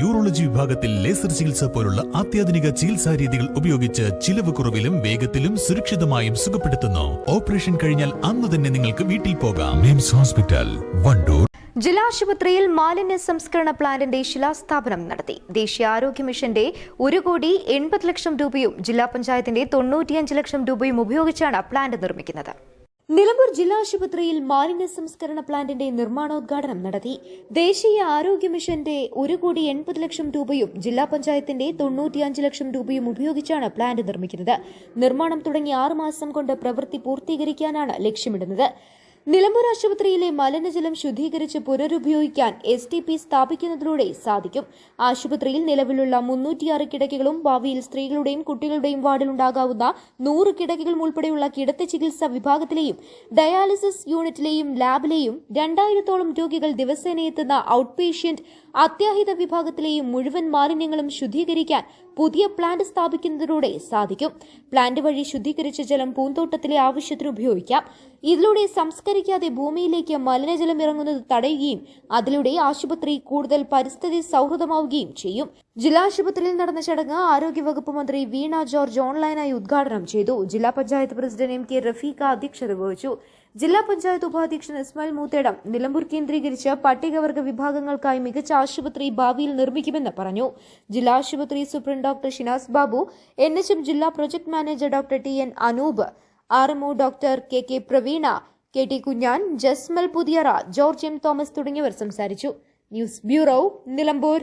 Urology വിഭാഗത്തിൽ laser ചികിത്സ പോലുള്ള അത്യാധുനിക ചികിത്സാ രീതികൾ ഉപയോഗിച്ച് ചിലവ് കുറവിലും വേഗത്തിലും സുരക്ഷിതമായും സുഖപ്പെടുത്തുന്നു. ഓപ്പറേഷൻ കഴിഞ്ഞാൽ അന്ന് തന്നെ നിങ്ങൾക്ക് വീട്ടിൽ പോകാം. മിംസ് ഹോസ്പിറ്റൽ വണ്ടൂർ. ജില്ലാ ആശുപത്രിയിൽ മാലിന്യ സംസ്കരണ പ്ലാന്റിന്റെ ശിലാസ്ഥാപനം നടത്തി. ദേശീയ ആരോഗ്യ മിഷന്റെ ഒരു കോടി എൺപത് ലക്ഷം രൂപയും ജില്ലാ പഞ്ചായത്തിന്റെ തൊണ്ണൂറ്റിയഞ്ച് ലക്ഷം രൂപയും ഉപയോഗിച്ചാണ് പ്ലാന്റ് നിർമ്മിക്കുന്നത്. നിലമ്പൂർ ജില്ലാ ആശുപത്രിയിൽ മാലിന്യ സംസ്കരണ പ്ലാന്റിന്റെ നിർമ്മാണോദ്ഘാടനം നടത്തി. ദേശീയ ആരോഗ്യ മിഷന്റെ ഒരു കോടി എൺപത് ലക്ഷം രൂപയും ജില്ലാ പഞ്ചായത്തിന്റെ തൊണ്ണൂറ്റിയഞ്ച് ലക്ഷം രൂപയും ഉപയോഗിച്ചാണ് പ്ലാന്റ് നിർമ്മിക്കുന്നത്. നിർമ്മാണം തുടങ്ങി ആറ് മാസം കൊണ്ട് പ്രവൃത്തി പൂർത്തീകരിക്കാനാണ് ലക്ഷ്യമിടുന്നത്. നിലമ്പൂർ ആശുപത്രിയിലെ മലിനജലം ശുദ്ധീകരിച്ച് പുനരുപയോഗിക്കാൻ എസ് ടി പി സ്ഥാപിക്കുന്നതിലൂടെ സാധിക്കും. ആശുപത്രിയിൽ നിലവിലുള്ള മുന്നൂറ്റിയാറ് കിടക്കകളും ഭാവിയിൽ സ്ത്രീകളുടെയും കുട്ടികളുടെയും വാർഡിലുണ്ടാകാവുന്ന നൂറ് കിടക്കകളും ഉൾപ്പെടെയുള്ള കിടത്തി ചികിത്സാ വിഭാഗത്തിലെയും ഡയാലിസിസ് യൂണിറ്റിലെയും ലാബിലെയും രണ്ടായിരത്തോളം രോഗികൾ ദിവസേന എത്തുന്ന ഔട്ട് പേഷ്യന്റ് അത്യാഹിത വിഭാഗത്തിലെയും മുഴുവൻ മാലിന്യങ്ങളും ശുദ്ധീകരിക്കാൻ പുതിയ പ്ലാന്റ് സ്ഥാപിക്കുന്നതിലൂടെ സാധിക്കും. പ്ലാന്റ് വഴി ശുദ്ധീകരിച്ച ജലം പൂന്തോട്ടത്തിലെ ആവശ്യത്തിന് ഉപയോഗിക്കാം. ഇതിലൂടെ സംസ്കരിക്കാതെ ഭൂമിയിലേക്ക് മലിനജലം ഇറങ്ങുന്നത് തടയുകയും അതിലൂടെ ആശുപത്രി കൂടുതൽ പരിസ്ഥിതി സൗഹൃദമാവുകയും ചെയ്യും. ജില്ലാ ആശുപത്രിയിൽ നടന്ന ചടങ്ങ് ആരോഗ്യവകുപ്പ് മന്ത്രി വീണ ജോർജ് ഓൺലൈനായി ഉദ്ഘാടനം ചെയ്തു. ജില്ലാ panchayat president M K Rafeeqa അധ്യക്ഷത വഹിച്ചു. ജില്ലാ പഞ്ചായത്ത് ഉപാധ്യക്ഷൻ ഇസ്മായിൽ മൂത്തേടം നിലമ്പൂർ കേന്ദ്രീകരിച്ച് പട്ടികവർഗ വിഭാഗങ്ങൾക്കായി മികച്ച ആശുപത്രി ഭാവിയിൽ നിർമ്മിക്കുമെന്ന് പറഞ്ഞു. ജില്ലാ ആശുപത്രി superintendent doctor Shinas Babu N ജില്ലാ project manager doctor T N Anoop R MO doctor K K Praveena K T Kunjan Jasmal Puthiyara George M Thomas തുടങ്ങിയവർ സംസാരിച്ചു. News bureau Nilambur.